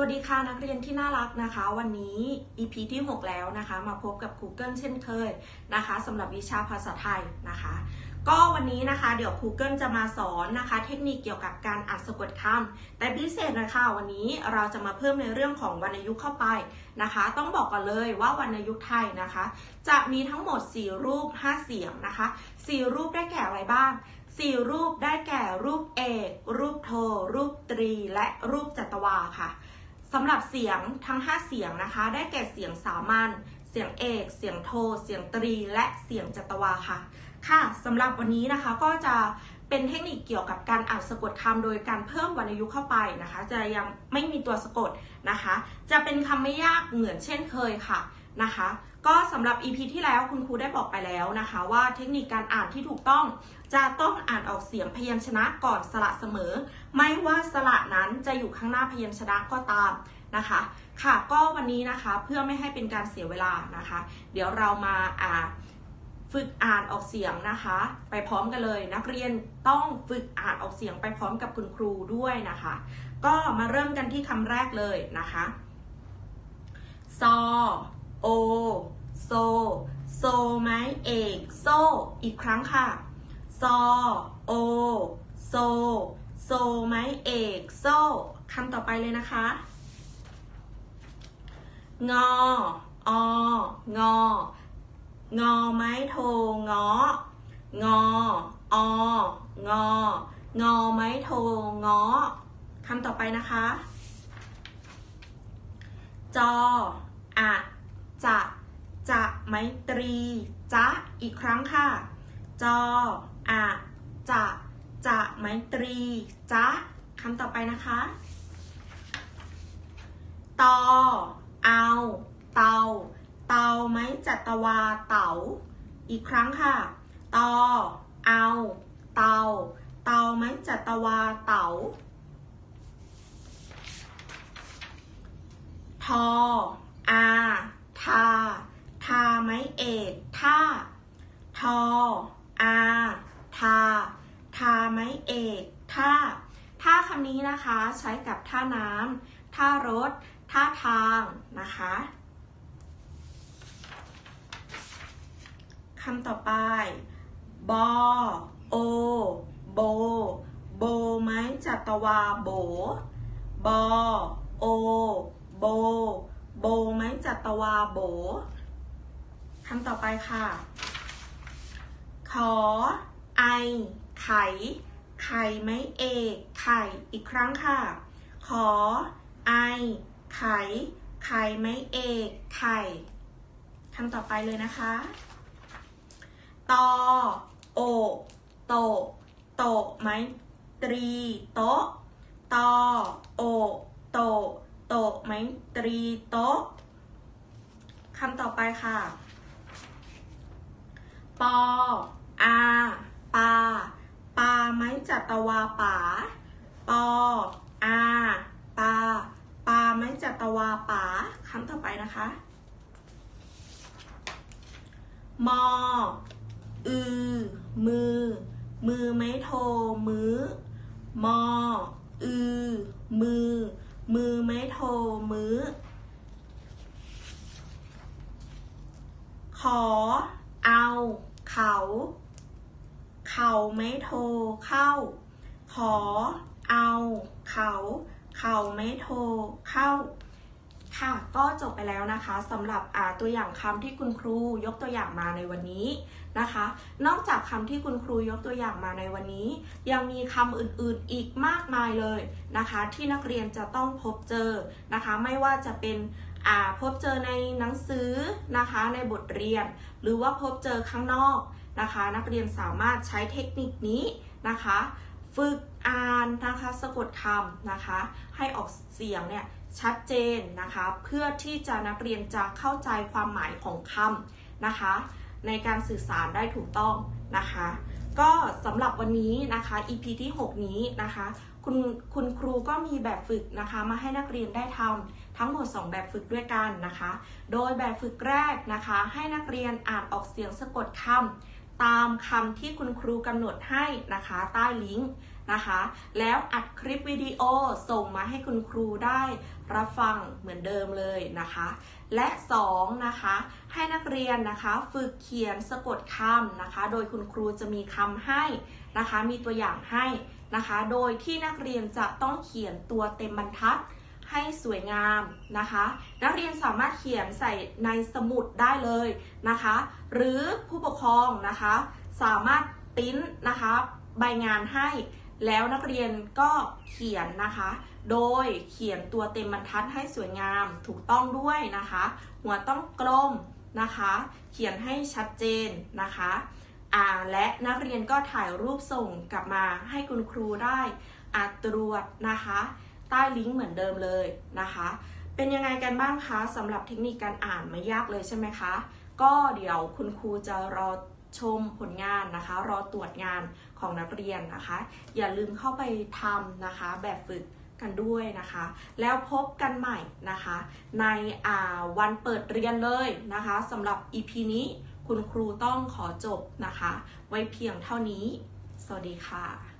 วัสดีค่ะนักเรียนที่น่ารักนะคะ วันนี้ EP ที่ 6 แล้วนะคะ มาพบกับ Google เช่นเคยนะคะสำหรับวิชาภาษาไทยนะคะ ก็วันนี้นะคะเดี๋ยว Google จะมาสอนนะคะ เทคนิคเกี่ยวกับการอ่านสะกดคำแต่พิเศษนะคะวันนี้เราจะมาเพิ่มในเรื่องของวรรณยุกต์เข้าไปนะคะ ต้องบอกก่อนเลยว่าวรรณยุกต์ไทยนะคะ จะมีทั้งหมด 4 รูป 5 เสียงนะคะ 4 รูปได้แก่อะไรบ้าง4รูปได้แก่รูปเอก รูปโท รูปตรี และรูปจัตวาค่ะ สำหรับเสียงทั้ง 5 เสียงนะคะ ได้แก่เสียงสามัญ เสียงเอก เสียงโท เสียงตรี และเสียงจัตวาค่ะ ค่ะสำหรับวันนี้นะคะก็จะเป็นเทคนิคเกี่ยวกับการอ่านสะกดคำโดยการเพิ่มวรรณยุกต์เข้าไปนะคะ จะยังไม่มีตัวสะกดนะคะ จะเป็นคำไม่ยากเหมือนเช่นเคยค่ะนะคะ ก็สำหรับ EP ที่แล้วคุณครูได้บอกไปแล้วนะคะ ว่าเทคนิคการอ่านที่ถูกต้อง จะต้องอ่านออกเสียงพยัญชนะก่อนสระเสมอ ไม่ว่าสระนั้นจะอยู่ข้างหน้าพยัญชนะก็ตามนะคะ ค่ะก็วันนี้นะคะเพื่อไม่ให้เป็นการเสียเวลานะคะ เดี๋ยวเรามาอ่าฝึกอ่านออกเสียงนะคะ ไปพร้อมกันเลย นักเรียนต้องฝึกอ่านออกเสียงไปพร้อมกับคุณครูด้วยนะคะ ก็มาเริ่มกันที่คำแรกเลยนะคะซอโอ โซ โซไม้เอก โซ อีกครั้งค่ะ ซอ โอ โซ โซไม้เอก โซคำต่อไปเลยนะคะ งอ อ งอ งอไม้โท งอ งอ อ งอ งอไม้โท งอคำต่อไปนะคะ จออะจะ จะไมตรีจะอีกครั้งค่ะ จออะจะจะไมตรีจะคำต่อไปนะคะตอเอาเตา เตาไม้จัตวาเต๋าอีกครั้งค่ะตอเอาเตา เตาไม้จัตวาเต๋าทออาทา ทาไม้เอกท่าทออาทา ทาไม้เอกท่าท่าคำนี้นะคะใช้กับท่าน้ำท่ารถ ท่าทางนะคะคำต่อไป บอ โอ โบ โบไม้จัตวาโบ บอ โอ โบ โบไม้จัตวาโบ คำต่อไปค่ะ ขอ ไอ ไข่ ไข่ไม้เอก ไข่ อีกครั้งค่ะ ขอ ไอ ไข่ ไข่ไม้เอก ไข่คำต่อไปเลยนะคะ ตอ โอ โต โตไม้ตรี โตตอ โอ โต โตไม้ตรี โตคำต่อไปค่ะ ปออาปาปาไม้จัตวาป๋าปออาปาปาไม้จัตวาป๋าคำต่อไปนะคะมออือ มือ มือไม้โทมือมออือ มือ มือไม้โทมือขอ เอา เขา เขาไม้โทรเข้า ขอ เอา เขา เขาไม้โทรเข้า ค่ะ ก็จบไปแล้วนะคะสำหรับตัวอย่างคำที่คุณครูยกตัวอย่างมาในวันนี้นะคะ นอกจากคำที่คุณครูยกตัวอย่างมาในวันนี้ ยังมีคำอื่นๆอีกมากมายเลยนะคะ ที่นักเรียนจะต้องพบเจอนะคะ ไม่ว่าจะเป็น พบเจอในหนังสือนะคะในบทเรียน หรือว่าพบเจอข้างนอกนะคะ นักเรียนสามารถใช้เทคนิคนี้นะคะ ฝึกอ่านนะคะสะกดคำนะคะ ให้ออกเสียงเนี่ยชัดเจนนะคะ เพื่อที่จะนักเรียนจะเข้าใจความหมายของคำนะคะ ในการสื่อสารได้ถูกต้องนะคะ ก็สำหรับวันนี้นะคะ EP ที่ 6 นี้นะคะ คุณคุณครูก็มีแบบฝึกนะคะ มาให้นักเรียนได้ทำ ทั้งหมด 2 แบบฝึกด้วยกันนะคะ โดยแบบฝึกแรกนะคะ ให้นักเรียนอ่านออกเสียงสะกดคำตามคำที่คุณครูกำหนดให้นะคะใต้ลิงก์นะคะ แล้วอัดคลิปวิดีโอส่งมาให้คุณครูได้รับฟังเหมือนเดิมเลยนะคะ และ2นะคะให้นักเรียนนะคะฝึกเขียนสะกดคำนะคะ โดยคุณครูจะมีคำให้นะคะ มีตัวอย่างให้นะคะ โดยที่นักเรียนจะต้องเขียนตัวเต็มบรรทัด ให้สวยงามนะคะ นักเรียนสามารถเขียนใส่ในสมุดได้เลยนะคะ หรือผู้ปกครองนะคะ สามารถปริ้นนะคะใบงานให้แล้วนักเรียนก็เขียนนะคะ โดยเขียนตัวเต็มบรรทัดให้สวยงามถูกต้องด้วยนะคะ หัวต้องกลมนะคะ เขียนให้ชัดเจนนะคะอ่าและนักเรียนก็ถ่ายรูปส่งกลับมาให้คุณครูได้อาตรวจนะคะ ใต้ลิงก์เหมือนเดิมเลยนะคะ เป็นยังไงกันบ้างคะสำหรับเทคนิคการอ่านไม่ยากเลยใช่ไหมคะ ก็เดี๋ยวคุณครูจะรอชมผลงานนะคะ รอตรวจงานของนักเรียนนะคะ อย่าลืมเข้าไปทำนะคะ แบบฝึกกันด้วยนะคะ แล้วพบกันใหม่นะคะ ในวันเปิดเรียนเลยนะคะสำหรับ EP นี้คุณครูต้องขอจบนะคะ ไว้เพียงเท่านี้ สวัสดีค่ะ